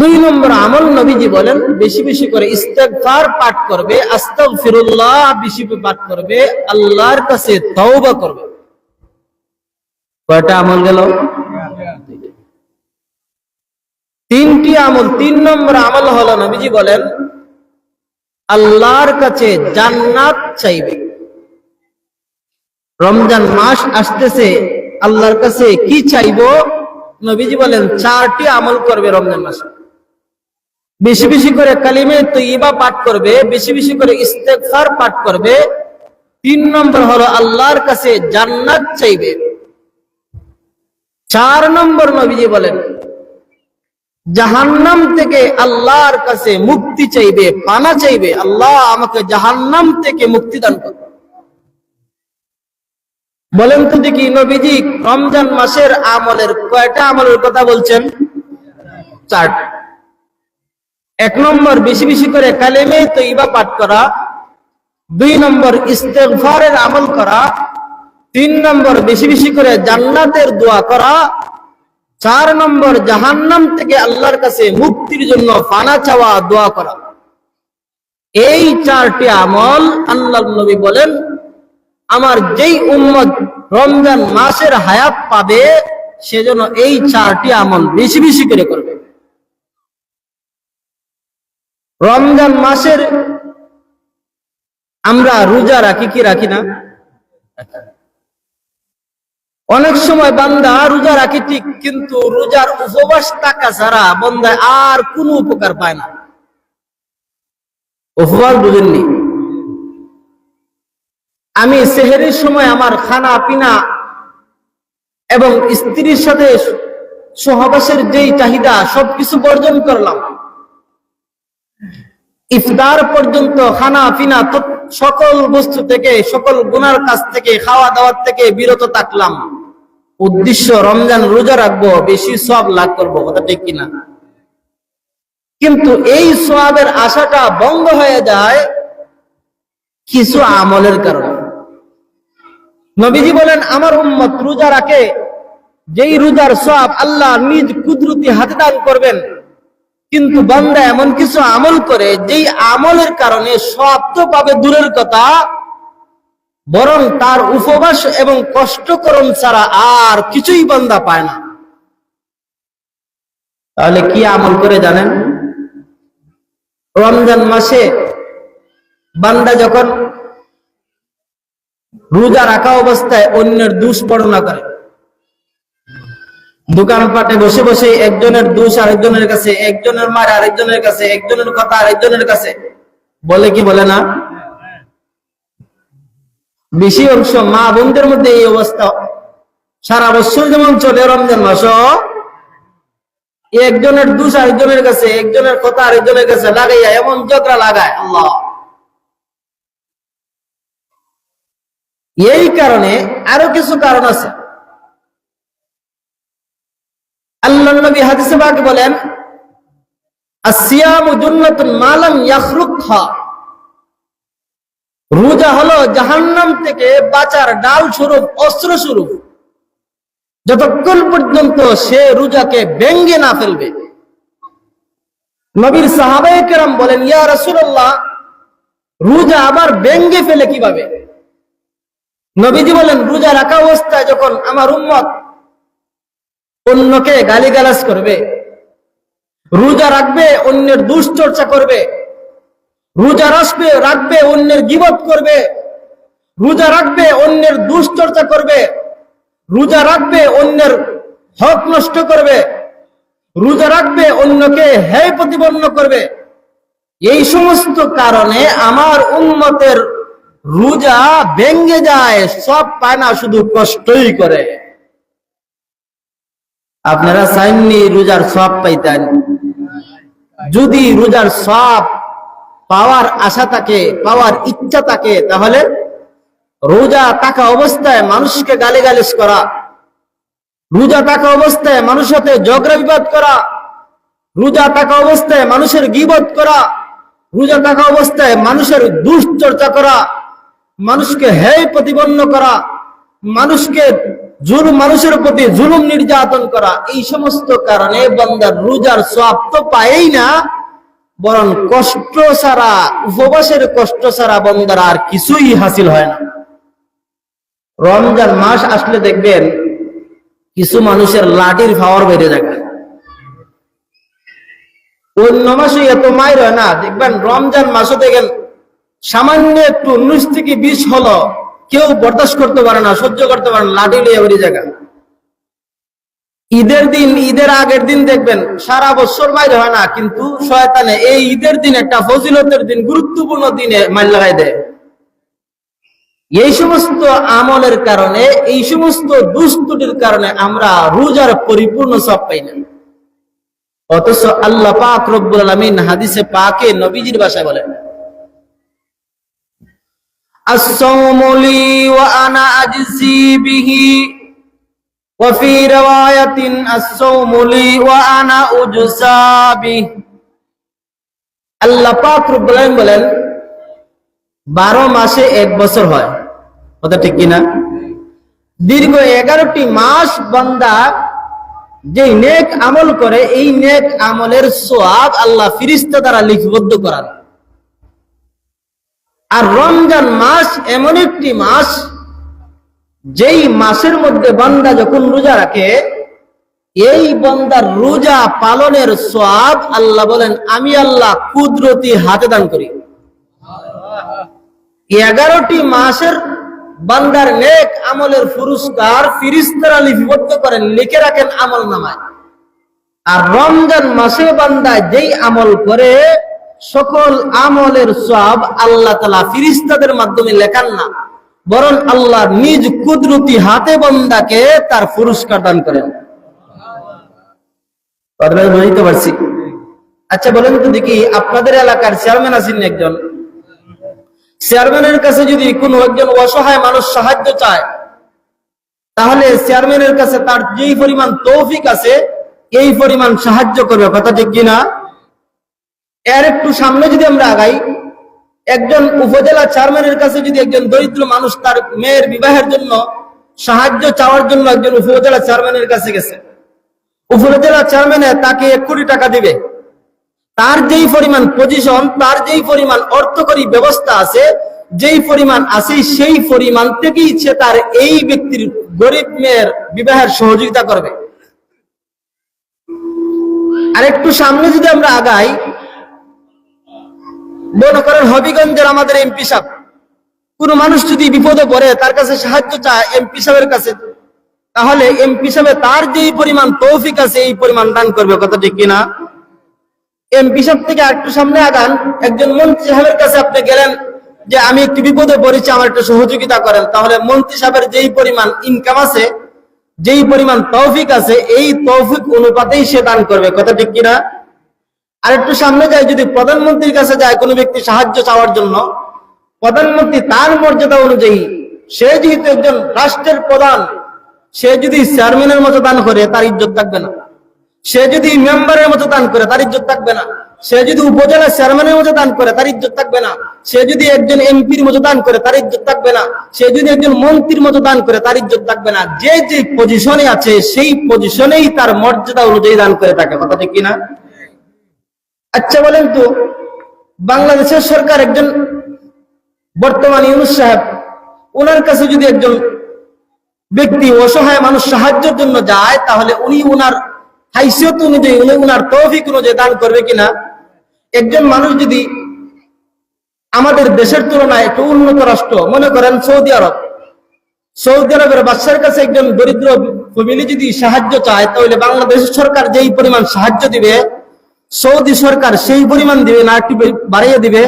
দুই নম্বর আমল নবীজি বলেন, বেশি বেশি করে ইস্তেগফার পাঠ করবে, আস্তাগফিরুল্লাহ বেশি বেশি পাঠ করবে, আল্লাহর কাছে তওবা করবে। কয়টা আমল গেল? তিনটি আমল, তিন নম্বর আমল হলো নবীজি বলেন, আল্লাহর কাছে জান্নাত চাইবে। রমজান মাস আসতেছে, আল্লাহর কাছে কি চাইব? নবীজি বলেন, চারটি আমল করবে রমজান মাসে। বেশি বেশি করে কালিমে তৈবা পাঠ করবে, বেশি বেশি করে ইস্তেগফার পাঠ করবে। তিন নম্বর হলো আল্লাহর কাছে জান্নাত চাইবে। চার নম্বর নবীজি বলেন, জাহান্নাম থেকে আল্লাহর কাছে মুক্তি চাইবে, পানা চাইবে। আল্লাহ আমাকে জাহান্নাম থেকে মুক্তি দান করবে বলেন তো দেখি নবীজি, রমজান মাসের আমলের কয়টা আমলের কথা বলছেন? চারটা। এক নম্বর বেশি বেশি করে কালেমে তৈবা পাঠ করা। দুই নম্বর ইস্তেগফারের আমল করা। তিন নম্বর বেশি বেশি করে জান্নাতের দোয়া করা। চার নম্বর জাহান্নাম থেকে আল্লাহর কাছে মুক্তির জন্য ফানা চাওয়া দোয়া করা। এই চারটি আমল আল্লাহ নবী বলেন, আমার যেই উম্মত রমজান মাসের হায়াত পাবে সেজন্য এই চারটি আমল বেশি বেশি করে করবে। রমজান মাসের আমরা রোজা রাখি কি রাখি না? অনেক সময় বান্দা রোজা রাখি ঠিক, কিন্তু রোজার উপবাস টাকা ছাড়া বন্দায় আর কোনো উপকার পায় না। উপবাস বুঝেননি? আমি সেহেরির সময় আমার খানা, পিনা এবং স্ত্রীর সাথে সহবাসের যেই চাহিদা, সবকিছু বর্জন করলাম। ইফতার পর্যন্ত, খানা, পিনা সকল বস্তু থেকে, সকল গুনার কাছ থেকে খাওয়া দাওয়ার থেকে বিরত থাকলাম। উদ্দেশ্য, রমজান রোজা রাখব, বেশি সব লাভ করব, কথা ঠিক কিনা? কিন্তু এই সবের আশাটা বন্ধ হয়ে যায় কিছু আমলের কারণে। নবীজি বলেন, আমার উম্মত রোজা রাখে, যেই রোজার সব আল্লাহ নিজ কুদরতি হাতে দান করবেন কিন্তু বান্দা এমন কিছু আমল করে, যেই আমলের কারণে সব তো পাবে দূরের কথা, বরং তার উপবাস এবং কষ্টকরণ ছাড়া আর কিছুই বান্দা পায় না। তাহলে কি আমল করে জানেন? রমজান মাসে বান্দা যখন রোজা রাখা অবস্থায় অন্যের দুষ্পর্ণা করে দোকানপাটে বসে বসে একজনের দোষ আরেকজনের কাছে, একজনের মার আরেকজনের কাছে, একজনের কথা আরেকজনের কাছে। বলে কি বলে না? বেশি অংশ মা বোনদের মধ্যে এই অবস্থা। সারা বছর যেমন চলে রমজান মাস, একজনের দোষ আরেকজনের কাছে, একজনের কথা আরেকজনের কাছে লাগাইয়া এমন ঝগড়া লাগায় আল্লাহ। এই কারণে আরও কিছু কারণ আছে। রোজা হলো জাহান্নাম থেকে বাঁচার ডাল স্বরূপ, অস্ত্র স্বরূপ। যতক্ষণ পর্যন্ত সে রোজাকে ব্যঙ্গে না ফেলবে। নবীর সাহাবায়ে কেরাম বলেন, ইয়া রাসূলুল্লাহ, রোজা আবার ব্যঙ্গে ফেলে কীভাবে? নবীজি বলেন, রোজা রাখা অবস্থায় যখন আমার উম্মত অন্যকে গালিগালাজ করবে। রোজা রাখবে, অন্যের দুশ্চর্চা করবে। রোজা রাখবে রাখবে, অন্যের গিবত করবে। রোজা রাখবে, অন্যের দুশ্চর্চা করবে। রোজা রাখবে, অন্যের হক নষ্ট করবে। রোজা রাখবে, অন্যকে হেয় প্রতিপন্ন করবে। এই সমস্ত কারণে আমার উন্মতের রোজা ভেঙ্গে যায়, সব পায় না শুধু কষ্টই করে। আপনারা চাইননি রোজার সব পাইতেন। যদি রোজার সব পাওয়ার আশা থাকে, পাওয়ার ইচ্ছা থাকে, তাহলে রোজা থাকা অবস্থায় মানুষকে গালিগালিজ করা, রোজা থাকা অবস্থায় মানুষের সাথে ঝগড়া বিবাদ করা, রোজা থাকা অবস্থায় মানুষের গিবত করা, রোজা থাকা অবস্থায় মানুষের দুশ্চর্চা করা, মানুষকে হেয় প্রতিপন্ন করা, মানুষকে জুলুম মানুষের প্রতি জুলুম নির্যাতন করা, এই সমস্ত কারণে বন্দার রোজার সব তো পায়েই না। বরং কষ্ট ছাড়া, উপবাসের কষ্ট ছাড়া বন্দার আর কিছুই হাসিল হয় না। রমজান মাস আসলে দেখবেন, কিছু মানুষের লাঠির পাওয়ার বেড়ে যাবে অন্য মাসে এত মায়ের হয় না। দেখবেন রমজান মাসে দেখেন সামান্য একটু উনিশ থেকে বিশ হলো। কেউ বরদাস্ত করতে পারে না, সহ্য করতে পারে না, লাঠি লিয়ে বেরিয়ে জায়গা ঈদের দিন, ঈদের আগের দিন দেখবেন, সারা বছর বাইরে হয় না, কিন্তু শয়তানে এই ঈদের দিন একটা ফজিলতের দিন, গুরুত্বপূর্ণ দিনে মাইল লাগাই দেয়। এই সমস্ত আমলের কারণে, এই সমস্ত দুস্তুটির কারণে আমরা রোজার পরিপূর্ণ সব পাই না। অথচ আল্লাহ পাক রব্বুল আলামিন হাদিসে পাকে নবীজির ভাষায় বলেন الصوم لي وأنا أجزي به وفي رواية الصوم لي وأنا أجزى به আল্লাহ পাক রব্বুল আলামিন বলেন বারো মাসে এক বছর হয় কথা ঠিক কিনা দীর্ঘ এগারোটি মাস বান্দা যে নেক আমল করে এই নেক আমলের সোয়াব আল্লাহ ফিরিস্তা দ্বারা লিপিবদ্ধ করান আর রমজান মাস এমন একটি মাস, যেই মাসের মধ্যে বান্দা যখন রোজা রাখে, এই বন্দার রোজা পালনের সোয়াব আল্লাহ বলেন, আমি আল্লাহ কুদরতি হাতে দান করি। এগারোটি মাসের বান্দার নেক আমলের পুরস্কার ফিরিস্তারা লিপিবদ্ধ করেন, লিখে রাখেন আমল নামায় আর রমজান মাসে বান্দায় যেই আমল করে সকল আমলের সব আল্লাহ তালা ফিরিস্তাদের মাধ্যমে লেখান না, বরং আল্লাহ নিজ কুদরতি হাতে বন্দাকে তার পুরস্কার দান করেন। বুঝতে পারছি। আচ্ছা বলেন তো দেখি, আপনাদের এলাকার চেয়ারম্যান আছেন একজন। চেয়ারম্যানের কাছে যদি কোনো একজন অসহায় মানুষ সাহায্য চায়, তাহলে চেয়ারম্যানের কাছে তার যেই পরিমাণ তৌফিক আছে, এই পরিমাণ সাহায্য করবে। কথা ঠিক কিনা? এর একটু সামনে যদি আমরা আগাই, একজন উপজেলা চেয়ারম্যানের কাছে যদি একজন দরিদ্র মানুষ তার মেয়ের বিবাহের জন্য সাহায্য চাওয়ার জন্য একজন উপজেলা চেয়ারম্যানের কাছে গেছে। উপজেলা চেয়ারম্যানে তাকে এক কোটি টাকা দিবে। তার যেই পরিমাণ পজিশন তার যেই পরিমাণ অর্থকরী ব্যবস্থা আছে, যেই পরিমাণ আছে সেই পরিমাণ থেকেই সে তার এই ব্যক্তির গরিব মেয়ের বিবাহের সহযোগিতা করবে। আর একটু সামনে যদি আমরা আগাই মনে করেন হবিগঞ্জের আমাদের এমপি সাহেব। কোন মানুষ যদি বিপদে পড়ে, তার কাছে সাহায্য চায় এমপি সাহেবের কাছে, তাহলে এমপি সাহেব তার যে পরিমাণ তৌফিক আছে, এই পরিমাণ দান করবে, কথা ঠিক কিনা? এমপি সাহেব থেকে একটু সামনে আগান। একজন মন্ত্রী সাহেবের কাছে আপনি গেলেন যে, আমি একটু বিপদে পড়েছি, আমার একটু সহযোগিতা করেন। তাহলে মন্ত্রী সাহেবের যেই পরিমাণ ইনকাম আছে, যেই পরিমাণ তৌফিক আছে, এই তৌফিক অনুপাতেই সে দান করবে, কথা ঠিক কিনা? আর একটু সামনে যায় যদি প্রধানমন্ত্রীর কাছে যায় কোনো ব্যক্তি সাহায্য চাওয়ার জন্য, প্রধানমন্ত্রী তার মর্যাদা অনুযায়ী সে যেহেতু একজন রাষ্ট্রের প্রধান, সে যদি চেয়ারম্যানের মতো দান করে, তার ইজ্জত থাকবে না। সে যদি মেম্বারের মতো দান করে, তার ইজ্জত থাকবে না। সে যদি উপজেলা চেয়ারম্যানের মতো দান করে, তার ইজ্জত থাকবে না। সে যদি একজন এমপির মতো দান করে, তার ইজ্জত থাকবে না। সে যদি একজন মন্ত্রীর মতো দান করে, তার ইজ্জত থাকবে না। যে যে পজিশনে আছে, সেই পজিশনেই তার মর্যাদা অনুযায়ী দান করে থাকে। কথা ঠিক কিনা আচ্ছা বলেন তো, বাংলাদেশের সরকার একজন বর্তমান ইউনুস সাহেব, ওনার কাছে যদি একজন ব্যক্তি অসহায় মানুষ সাহায্যের জন্য যায়, তাহলে উনি ওনার হাইসিয়ত অনুযায়ী, উনি ওনার তৌফিক অনুযায়ী দান করবে কিনা? একজন মানুষ যদি আমাদের দেশের তুলনায় একটু উন্নত রাষ্ট্র, মনে করেন সৌদি আরব, সৌদি আরবের বাদশার কাছে একজন দরিদ্র ফ্যামিলি যদি সাহায্য চায়, তাহলে বাংলাদেশ সরকার যেই পরিমাণ সাহায্য দিবে সৌদি সরকার সেই পরিমাণ দিবে না, একটু বাড়িয়ে দিবে।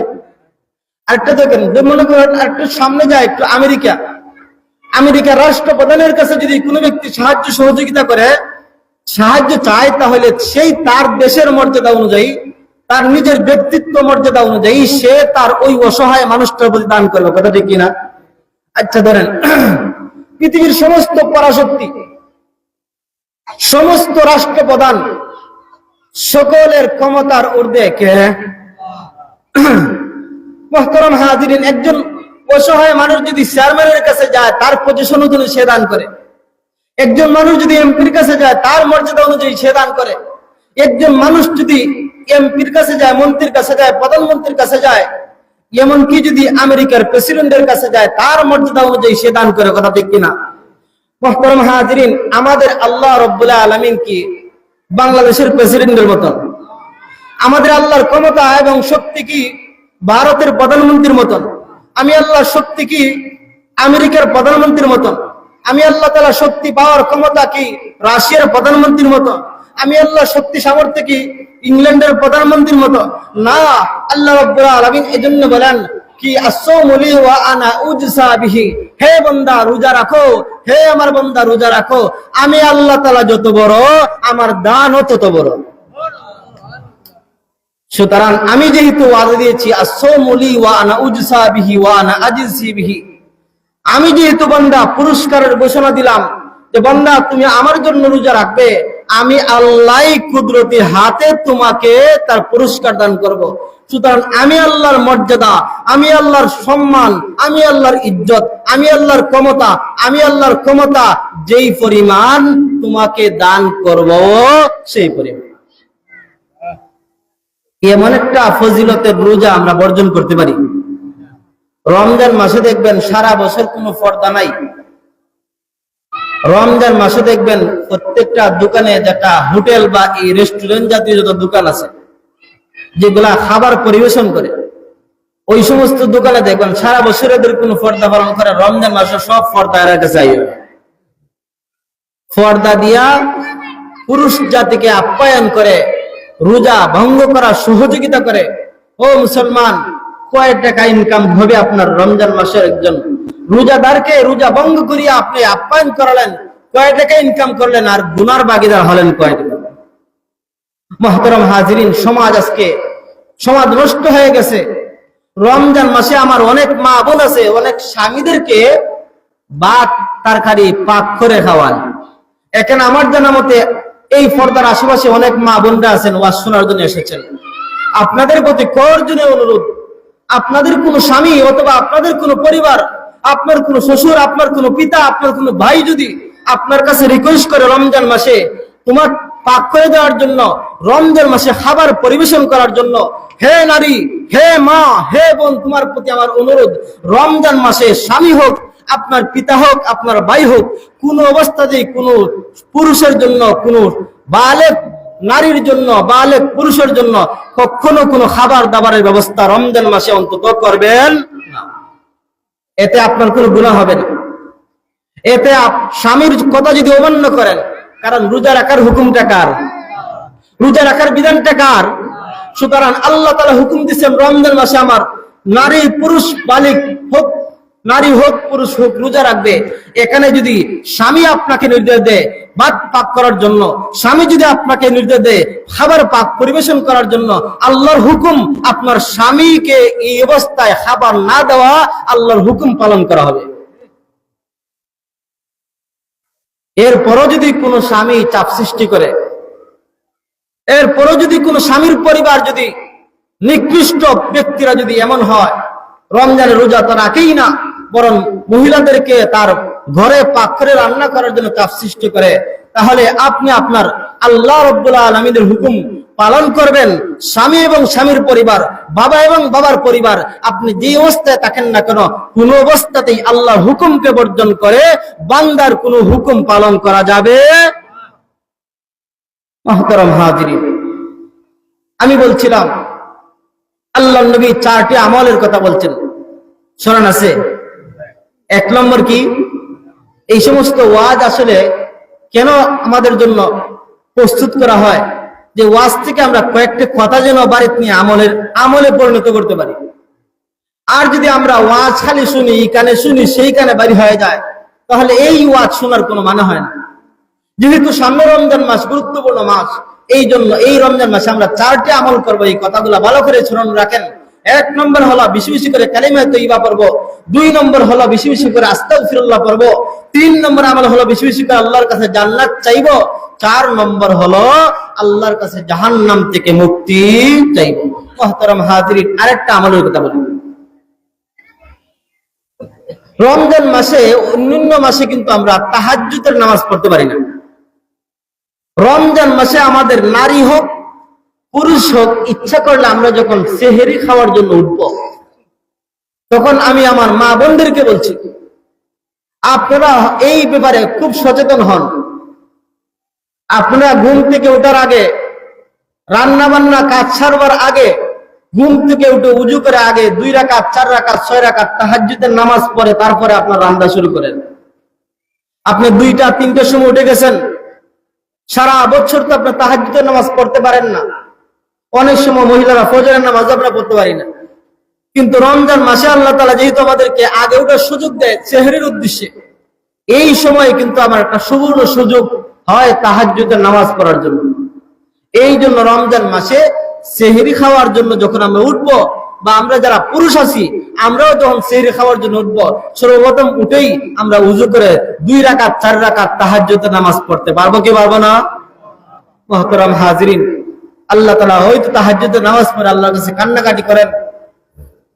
আরেকটা দেখেন মনে করেন একটু সামনে যায়, একটু আমেরিকা। আমেরিকার রাষ্ট্রপ্রধানের কাছে যদি কোনো ব্যক্তি সাহায্য সহযোগিতা করে, সাহায্য চায়, তাহলে সেই তার দেশের মর্যাদা অনুযায়ী, তার নিজের ব্যক্তিত্ব মর্যাদা অনুযায়ী সে তার ওই অসহায় মানুষটার প্রতি দান করবে। কথা ঠিক কিনা? আচ্ছা ধরেন, পৃথিবীর সমস্ত পরাশক্তি, সমস্ত রাষ্ট্রপ্রধান সকলের ক্ষমতার ঊর্ধ্বে কে? মহতরম হাজিরিন, একজন অসহায় মানুষ যদি চেয়ারম্যানের কাছে যায়, তার পজিশন অনুযায়ী সে দান করে। একজন মানুষ যদি এমপির কাছে যায়, তার মর্যাদা অনুযায়ী সে দান করে। একজন মানুষ যদি এমপির কাছে যায়, মন্ত্রীর কাছে যায়, প্রধানমন্ত্রীর কাছে যায়, এমনকি যদি আমেরিকার প্রেসিডেন্টের কাছে যায়, তার মর্যাদা অনুযায়ী সে দান করে, কথা ঠিক কিনা? মহতরম হাজিরিন, আমাদের আল্লাহ রব্বুল্লাহ আলমিন কি বাংলাদেশের প্রেসিডেন্টের মতন আমাদের আল্লাহর ক্ষমতা এবং শক্তি কি ভারতের প্রধানমন্ত্রীর মতন আমি আল্লাহর শক্তি কি আমেরিকার প্রধানমন্ত্রীর মতন আমি আল্লাহ তালা শক্তি পাওয়ার ক্ষমতা কি রাশিয়ার প্রধানমন্ত্রীর মতো? আমি আল্লাহ শক্তি সামর্থ্য কি ইংল্যান্ডের প্রধানমন্ত্রীর মতো? না, আল্লাহ রব্বুল আলমিন এই জন্য বলেন কি ওয়া আনা উজসা বিহি? হে রোজা রাখো। হে আমার রোজা রাখো। আমি আল্লাহ তালা যত বড়, আমার তত বড়। সুতরাং আমি যেহেতু ওয়াদা দিয়েছি ওয়া আনা উজসা বিহি ওয়া আনা বিহি। আমি যেহেতু বন্দা, পুরস্কারের ঘোষণা দিলাম যে, বন্দা, তুমি আমার জন্য রোজা রাখবে। আমি আল্লাহ কুদরতি হাতে তোমাকে তার পুরস্কার দান করব। সুতরাং আমি আল্লাহর মর্যাদা, আমি আল্লাহর সম্মান, আমি আল্লাহর ইজ্জত, আমি আল্লাহর ক্ষমতা, আমি আল্লাহর ক্ষমতা, যেই পরিমাণ তোমাকে দান করব, সেই পরিমাণ। এমন একটা ফজিলতের রোজা আমরা বর্জন করতে পারি। রমজান মাসে দেখবেন সারা বছর কোনো পর্দা নাই। রমজান মাসে দেখবেন প্রত্যেকটা দোকানে যেটা হোটেল বা এই রেস্টুরেন্ট জাতীয় যত দোকান আছে যেগুলা খাবার পরিবেশন করে, ওই সমস্ত দোকানে দেখবেন সারা বছর এদের কোনো পর্দা পালন করে, রমজান মাসে সব পর্দা এর কাছে পর্দা দিয়া পুরুষ জাতিকে আপ্যায়ন করে, রোজা ভঙ্গ করার সহযোগিতা করে, ও মুসলমান, কয় টাকা ইনকাম হবে আপনার রমজান মাসের একজন? রোজাদারকে রোজা ভঙ্গ করিয়া আপনি আপ্যায়ন করালেন, কয় টাকা ইনকাম করলেন, আর গুনার বাগিদার হলেন কয় মহতরম হাজিরিন, সমাজ আজকে, সমাজ নষ্ট হয়ে গেছে। রমজান মাসে আমার অনেক মা বোন আছে, অনেক স্বামীদেরকে ভাত তরকারি, পাক করে খাওয়ান। এখানে আমার জানা মতে এই পর্দার আশেপাশে অনেক মা বোনরা আছেন, ওয়াজ শোনার জন্য এসেছেন। আপনাদের প্রতি করজনে অনুরোধ, আপনাদের কোন স্বামী অথবা আপনাদের কোন পরিবার, আপনার কোন শ্বশুর, আপনার কোন পিতা, আপনার কোন ভাই যদি আপনার কাছে রিকোয়েস্ট করে রমজান মাসে, তোমার পাক করে দেওয়ার জন্য, রমজান মাসে খাবার পরিবেশন করার জন্য, হে নারী, হে মা, হে বোন, তোমার প্রতি আমার অনুরোধ, রমজান মাসে স্বামী হোক, আপনার পিতা হোক, আপনার ভাই হোক, কোন অবস্থাতেই কোন পুরুষের জন্য, কোন বালেক নারীর জন্য, বালেক পুরুষের জন্য কখনো কোনো খাবার দাবারের ব্যবস্থা রমজান মাসে অন্তত করবেন এতে আপনার কোনো গুণা হবে না। এতে স্বামীর কথা যদি অমান্য করেন কারণ রোজা রাখার হুকুমটা কার? রোজা রাখার বিধানটা কার? সুতরাং আল্লাহ তালা হুকুম দিচ্ছেন রমজান মাসে আমার নারী পুরুষ বালিক হোক, নারী হোক, পুরুষ হোক, রোজা রাখবে। এখানে যদি স্বামী আপনাকে নির্দেশ দেয় ভাত পাক করার জন্য, স্বামী যদি আপনাকে নির্দেশ দেয় খাবার পাক পরিবেশন করার জন্য, আল্লাহর হুকুম আপনার স্বামীকে এই অবস্থায় খাবার না দেওয়া, আল্লাহর হুকুম পালন করা হবে। এরপরও যদি কোনো স্বামী চাপ সৃষ্টি করে, এরপরও যদি কোনো স্বামীর পরিবার যদি নিকৃষ্ট ব্যক্তিরা যদি এমন হয়, রমজানের রোজা তো রাখেই না, বরং মহিলাদেরকে তার ঘরে পাখরে রান্না করার জন্য চাপ সৃষ্টি করে, তাহলে আপনি আপনার আল্লাহ রব্বুল্লাহ আলমীদের হুকুম পালন করবেন স্বামী এবং স্বামীর পরিবার, বাবা এবং বাবার পরিবার। আপনি যে অবস্থায় থাকেন না কেন, কোন অবস্থাতেই আল্লাহ হুকুমকে বর্জন করে বান্দার কোন হুকুম পালন করা যাবে? আমি বলছিলাম আল্লাহ নবী চারটি আমলের কথা বলছেন। শোনান আছে, এক নম্বর কি? এই সমস্ত ওয়াজ আসলে কেন আমাদের জন্য প্রস্তুত করা হয়? যে ওয়াজ থেকে আমরা কয়েকটি কথা যেন বাড়িতে নিয়ে আমলের, আমলে পরিণত করতে পারি। আর যদি আমরা ওয়াজ খালি শুনি, এই কানে শুনি, সেই কানে বাড়ি হয়ে যায়, তাহলে এই ওয়াজ শোনার কোনো মানে হয় না। যেহেতু সামনে রমজান মাস, গুরুত্বপূর্ণ মাস, এই জন্য এই রমজান মাসে আমরা চারটি আমল করব, এই কথাগুলো ভালো করে স্মরণ রাখেন। এক নম্বর হলো, বেশি বেশি করে কালিমা তৈবা করব দুই নম্বর হলো বেশি বেশি করে আস্তাও ফিরুল্লাহ পড়ব। তিন নম্বর আমল হলো বেশি বেশি করে আল্লাহর কাছে জান্নাত চাইব। চার নম্বর হলো আল্লাহর কাছে জাহান্নাম থেকে মুক্তি চাইব। মহতরম হাজির আরেকটা আমলের কথা বলি। রমজান মাসে, অন্যান্য মাসে কিন্তু আমরা তাহাজ্জুদের নামাজ পড়তে পারি না। রমজান মাসে আমাদের নারী হোক, পুরুষ হোক, ইচ্ছা করলে আমরা যখন সেহেরি খাওয়ার জন্য উঠব তখন আমি আমার মা বোনদেরকে বলছি, আপনারা এই ব্যাপারে খুব সচেতন হন। আপনারা ঘুম থেকে ওঠার আগে রান্না বান্না কাজ ছাড়বার আগে, ঘুম থেকে উঠে উজু করে আগে দুই রাকাত, চার রাকাত, ছয় রাকাত তাহাজ্জুদের নামাজ পড়ে, তারপরে আপনার রান্না শুরু করেন। আপনি দুইটা, তিনটার সময় উঠে গেছেন। সারা বছর তো আপনার তাহাজ্জুদের নামাজ পড়তে পারেন না। অনেক সময় মহিলারা ফজরের নামাজ আমরা পড়তে পারি না। কিন্তু রমজান মাসে আল্লাহ তালা যেহেতু আমাদেরকে আগে ওঠার সুযোগ দেয় চেহারের উদ্দেশ্যে, এই সময় কিন্তু আমার একটা সুবর্ণ সুযোগ হয় তাহাজ্জুদের নামাজ পড়ার জন্য। এই জন্য রমজান মাসে সেহরি খাওয়ার জন্য যখন আমরা উঠবো বা আমরা যারা পুরুষ আছি, আমরাও যখন সেহরি খাওয়ার জন্য উঠবো, সর্বপ্রথম উঠেই আমরা উজু করে দুই রাকাত, চার রাকাত তাহাজ্জুদের নামাজ পড়তে পারব কি পারব না? মহতরম হাজরিন, আল্লাহ তালা হয়তো তাহাজ্জুদের নামাজ পড়ে আল্লাহর কাছে কান্নাকাটি করেন।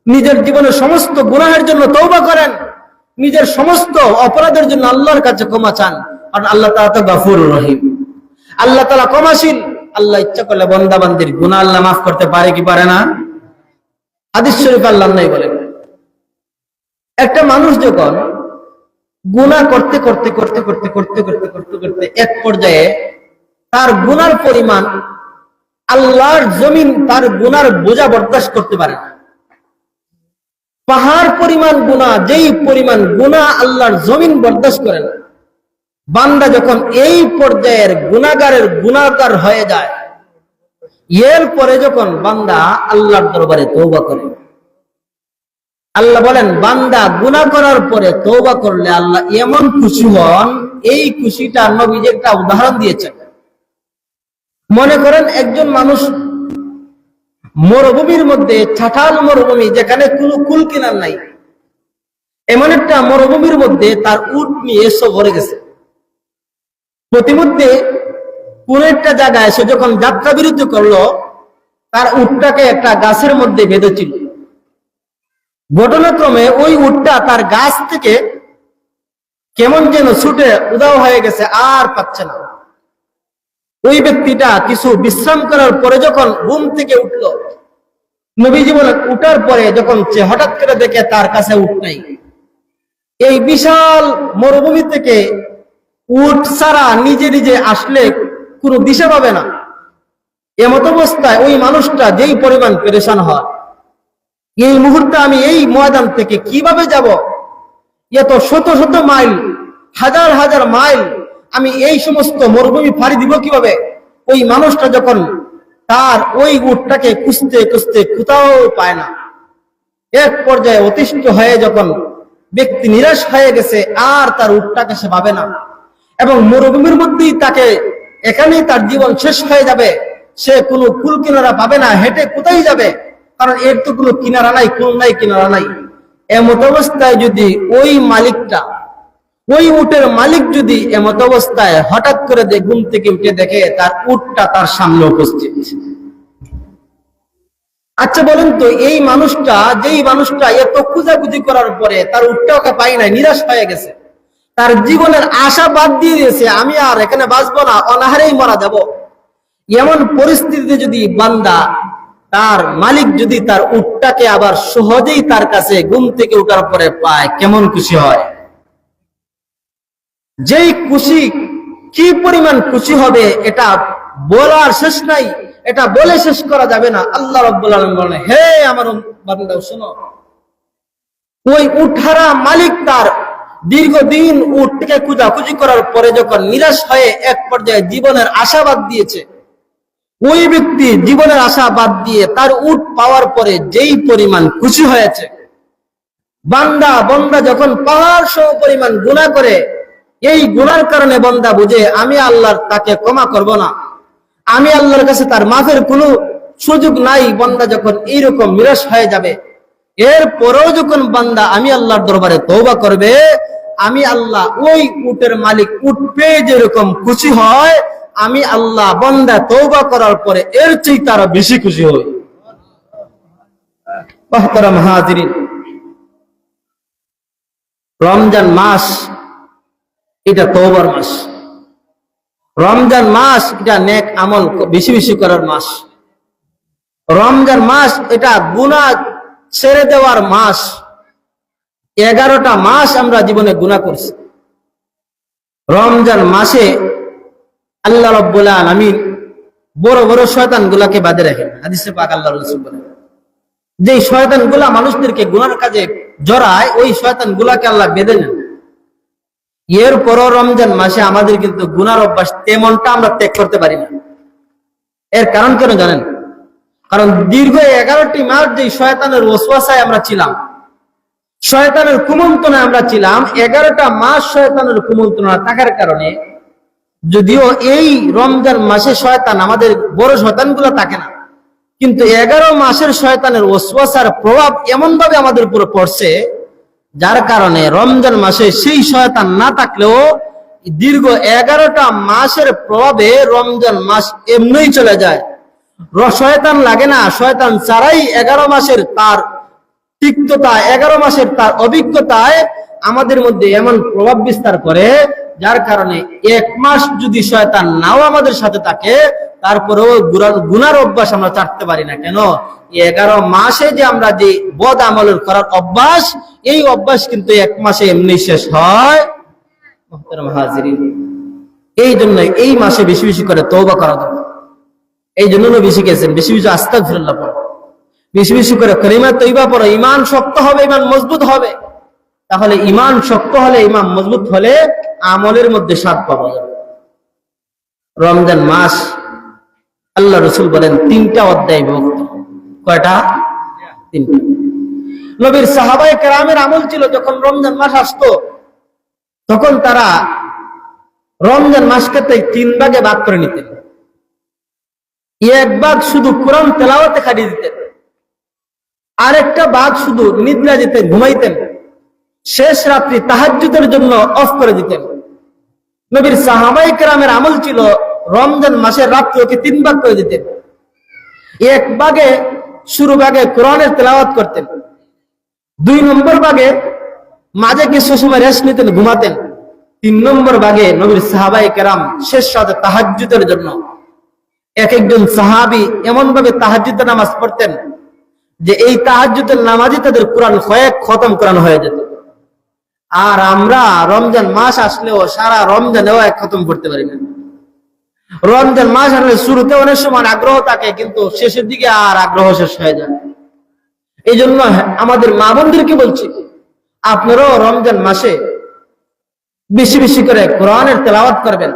নিজের জীবনের সমস্ত গুনাহের জন্য তৌবা করেন। নিজের সমস্ত অপরাধের জন্য আল্লাহর কাছে ক্ষমা চান। কারণ আল্লাহ তালা তো গাফুর রহিম। আল্লাহ তালা ক্ষমাশীল। আল্লাহ ইচ্ছা করলে বন্দাবান্দির গুনাহ আল্লাহ মাফ করতে পারে কি পারে না? হাদিস শরীফ আল্লাহ নাই বলেন একটা মানুষ যখন গুনাহ করতে করতে করতে করতে করতে করতে করতে করতে এক পর্যায়ে তার গুনার পরিমাণ আল্লাহর জমিন তার গুনার বোঝা বরদাস্ত করতে পারে না। পাহাড় পরিমাণ গুণা যেই পরিমাণ গুণা আল্লাহর জমিন বরদাস্ত করে না। বান্দা যখন এই পর্যায়ের গুণাগারের গুণাগার হয়ে যায় এর পরে যখন বান্দা আল্লাহর দরবারে তৌবা করে, আল্লাহ বলেন, বান্দা গুণা করার পরে তৌবা করলে আল্লাহ এমন খুশি হন, এই খুশিটা নবীজ একটা উদাহরণ দিয়েছেন। মনে করেন একজন মানুষ মরুভূমির মধ্যে ছাঠাল মরুভূমি যেখানে কোনো কুল কিনার নাই, এমন একটা মরুভূমির মধ্যে তার উট নিয়ে এসে ভরে গেছে। প্রতিমধ্যে কোন একটা জায়গায় সে যখন যাত্রা বিরতি করল, তার উটটাকে একটা গাছের মধ্যে বেঁধেছিল। ঘটনাক্রমে ওই উটটা তার গাছ থেকে কেমন যেন ছুটে উদাও হয়ে গেছে, আর পাচ্ছে না। ওই ব্যক্তিটা কিছু বিশ্রাম করার পরে যখন ঘুম থেকে উঠল, নবীজি বলেন, উঠার পরে যখন হঠাৎ করে দেখে তার কাছে উঠ নাই। এই বিশাল মরুভূমি থেকে উঠ ছাড়া নিজে নিজে আসলে কোনো দিশা পাবে না। এমত অবস্থায় ওই মানুষটা যেই পরিমাণ পেরেশান হয়, এই মুহূর্তে আমি এই ময়দান থেকে কীভাবে যাব? এত শত শত মাইল, হাজার হাজার মাইল আমি এই সমস্ত মরুভূমি ফাড়ি দিব কীভাবে? ওই মানুষটা যখন তার ওই উটটাকে খুঁজতে খুঁজতে কোথাও পায় না। এক পর্যায়ে অতিষ্ঠ হয়ে যখন ব্যক্তি নিরাশ হয়ে গেছে, আর তার উটটাকে সে পাবে না। এবং মরুভূমির মধ্যেই তাকে এখানেই তার জীবন শেষ হয়ে যাবে। সে কোনো কুল কিনারা পাবে না, হেঁটে কোথায় যাবে? কারণ এর তো কোনো কিনারা নাই, কুল নাই, কিনারা নাই। এমত অবস্থায় যদি ওই মালিকটা ওই উটের মালিক যদি এমত অবস্থায় হঠাৎ করে ঘুম থেকে উঠে দেখে, তার উটটা তার সামনে উপস্থিত। আচ্ছা বলেন তো, এই মানুষটা, যেই মানুষটা এত খুঁজাখুঁজি করার পরে তার উটটা ওকে পাই নাই, নিরাশ হয়ে গেছে। তার জীবনের আশা বাদ দিয়ে দিয়েছে, আমি আর এখানে বাঁচবো না, অনাহারেই মারা যাব। এমন পরিস্থিতিতে যদি বান্দা, তার মালিক যদি তার উটটাকে আবার সহজেই তার কাছে ঘুম থেকে উঠার পরে পায়, কেমন খুশি হয়? যেই খুশি কি পরিমাণ খুশি হবে এটা বলার শেষ নাই, এটা বলে শেষ করা যাবে না। আল্লাহ রব্বুল আলম বলেন, হে আমার বান্দা শোনো। ওই উঠারা মালিক তার দীর্ঘদিন উঠ থেকে খুঁজাখুঁজি করার পরে যখন নিরাশ হয়ে এক পর্যায়ে জীবনের আশাবাদ দিয়েছে, ওই ব্যক্তি জীবনের আশা বাদ দিয়ে তার উট পাওয়ার পরে যেই পরিমাণ খুশি হয়েছে বান্দা বন্দা যখন পাহাড় সম পরিমাণ গুণা করে এই গুনার কারণে বন্দা বুঝে, আমি আল্লাহর তাকে ক্ষমা করব না। আমি আল্লাহর কাছে তার মাফের কোনো সুযোগ নাই, বন্দা যখন এইরকম নিরাশ হয়ে যাবে। এর পরেও যখন বান্দা আমি আল্লাহর দরবারে তৌবা করবে, আমি আল্লাহ ওই উটের মালিক উট পেয়ে যেরকম খুশি হয়, আমি আল্লাহ বন্দা তৌবা করার পরে এর চেয়ে তারা বেশি খুশি মহতারাম রমজান মাস এটা তৌবার মাস। রমজান মাস এটা নেক আমল, বেশি বেশি করার মাস। রমজান মাস এটা গুণা ছেড়ে দেওয়ার মাস। এগারোটা মাস আমরা জীবনে গুণা করছি। রমজান মাসে আল্লাহ রব্বুল আলামিন বড় বড় শয়তান গুলাকে বাদে রাখেন। হাদিসে পাক আল্লাহ রসুল যে শয়তানগুলা মানুষদেরকে গুনার কাজে জড়ায়, ওই শয়তান গুলাকে আল্লাহ বেঁধে নেন। এর পরও রমজান মাসে আমাদের কিন্তু গুনার অভ্যাস তেমনটা আমরা ত্যাগ করতে পারি না। এর কারণ কেন জানেন? কারণ দীর্ঘ এগারোটি মাস যে শয়তানের ওসওয়াসায় আমরা ছিলাম, শয়তানের কুমন্ত্রণায় আমরা ছিলাম, এগারোটা মাস শয়তানের কুমন্ত্রণা থাকার কারণে যদিও এই রমজান মাসে শয়তান আমাদের বড় শয়তান শয়তানগুলো থাকে না, কিন্তু এগারো মাসের শয়তানের ওসওয়াসার প্রভাব এমন ভাবে আমাদের উপরে পড়ছে যার কারণে রমজান মাসে সেই শয়তান না থাকলেও দীর্ঘ এগারোটা মাসের প্রভাবে রমজান মাস এমনিই চলে যায়। শয়তান লাগে না, শয়তান ছাড়াই এগারো মাসের তার তিক্ততা এগারো মাসের তার অভিজ্ঞতায় আমাদের মধ্যে এমন প্রভাব বিস্তার করে যার কারণে এক মাস যদি শয়তান নাও আমাদের সাথে থাকে, তারপরেও গুনার- অভ্যাস আমরা চাটতে পারি না। কেন? এগারো মাসে যে আমরা যে বদ আমলের করার অভ্যাস, এই অভ্যাস কিন্তু এক মাসে এমনি শেষ হয়। এই জন্য এই মাসে বেশি বেশি করে তৌবা করা দরকার। এই জন্য নবী শিখেছেন বেশি বেশি আস্তাক ফিরল্লাহ পড়ো। বেশি বেশি করে করিমা তৈবা পড়ো। ইমান শক্ত হবে ইমান মজবুত হবে। তাহলে ইমান শক্ত হলে ইমান মজবুত হলে আমলের মধ্যে স্বাদ পাওয়া যাবে রমজান মাস, আল্লাহ রসুল বলেন, তিনটা অধ্যায় বিভক্ত। কয়টা? তিনটা। নবীর সাহাবায় কেরামের আমল ছিল, যখন রমজান মাস আসতো, তখন তারা রমজান মাসকে তাই তিন ভাগে ভাগ করে নিতেন। এক ভাগ শুধু কোরআন তেলাওয়াতে খাটিয়ে দিতেন, আরেকটা ভাগ শুধু নিদ্রা যেতেন, ঘুমাইতেন, শেষ রাত্রি তাহাজ্জুদের জন্য অফ করে দিতেন। নবীর সাহাবাই কেরামের আমল ছিল রমজান মাসের রাত্রি ওকে তিন ভাগ করে দিতেন। এক ভাগে, শুরু ভাগে কোরআনের তেলাওয়াত করতেন। দুই নম্বর ভাগে মাঝে কিছু সময় রেস্ট নিতেন, ঘুমাতেন। তিন নম্বর ভাগে নবীর সাহাবাই কেরাম শেষ রাতে তাহাজ্জুদের জন্য এক একজন সাহাবি এমন ভাবে তাহাজ্জুদের নামাজ পড়তেন যে এই তাহাজ্জুদের নামাজই তাদের কোরআন কয়েক খতম কোরআন হয়ে যেত। আর আমরা রমজান মাস আসলেও সারা রমজানেও এক খতম করতে পারি না। রমজান মাস আসলে শুরুতে অনেক সময় আগ্রহ থাকে, কিন্তু শেষের দিকে আর আগ্রহ শেষ হয়ে যায়। এই জন্য আমাদের মা বোনদেরকে বলছি, আপনারাও রমজান মাসে বেশি বেশি করে কোরআনের তেলাওয়াত করবেন।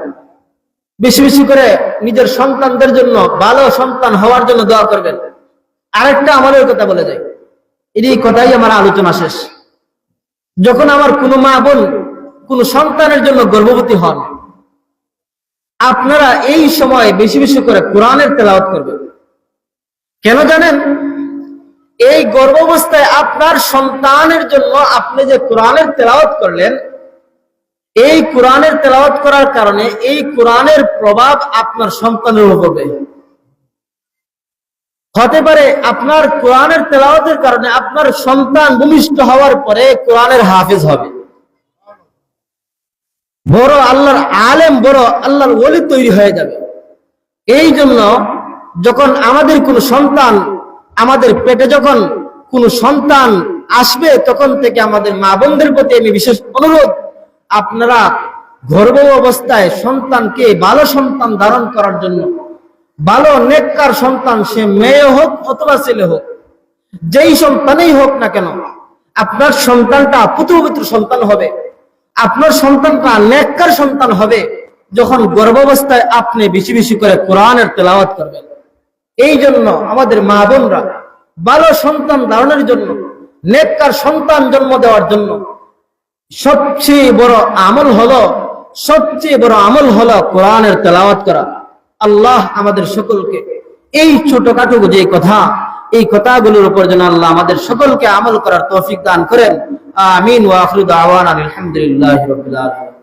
বেশি বেশি করে নিজের সন্তানদের জন্য, ভালো সন্তান হওয়ার জন্য দোয়া করবেন। আরেকটা আমাদের কথা বলে যাই। এই কথাই আমার আলোচনা শেষ। যখন আমার কোনো মা বোন, কোন সন্তানের জন্য গর্ভবতী হন, আপনারা এই সময় বেশি বেশি করে কোরআনের তেলাওয়াত করবেন। কেন জানেন? এই গর্ভাবস্থায় আপনার সন্তানের জন্য আপনি যে কোরআনের তেলাওয়াত করলেন, এই কোরআনের তেলাওয়াত করার কারণে এই কোরআনের প্রভাব আপনার সন্তানের উপর পড়বে। হতে পারে আপনার কোরআনের তেলাওয়াতের কারণে আপনার সন্তান ভূমিষ্ঠ হওয়ার পরে কোরআনের হাফেজ হবে। বড় আল্লাহর আলেম, বড় আল্লাহর ওলি তৈরি হয়ে যাবে। এই জন্য যখন আমাদের কোনো সন্তান, আমাদের পেটে যখন কোনো সন্তান আসবে, তখন থেকে আমাদের মা বোনদের প্রতি আমি বিশেষ অনুরোধ, আপনারা গর্ভ অবস্থায় সন্তানকে ভালো সন্তান ধারণ করার জন্য ভালো নেককার সন্তান সে মেয়ে হোক অথবা ছেলে হোক, যেই সন্তানেই হোক না কেন, আপনার সন্তানটা পুত্রপবিত্র সন্তান হবে। আপনার সন্তানটা নেককার সন্তান হবে যখন গর্ভাবস্থায় আপনি বেশি বেশি করে কোরআনের তেলাওয়াত করবেন। এই জন্য আমাদের মা বোনরা ভালো সন্তান ধারণের জন্য, নেককার সন্তান জন্ম দেওয়ার জন্য সবচেয়ে বড় আমল হলো, সবচেয়ে বড় আমল হলো কোরআনের তেলাওয়াত করা। আল্লাহ আমাদের সকলকে এই ছোটখাটো যে কথা, এই কথাগুলোর উপর যেন আল্লাহ আমাদের সকলকে আমল করার তৌফিক দান করেন। আমিন ওয়া আখিরু দাওয়ানা আলহামদুলিল্লাহি রাব্বিল আলামিন।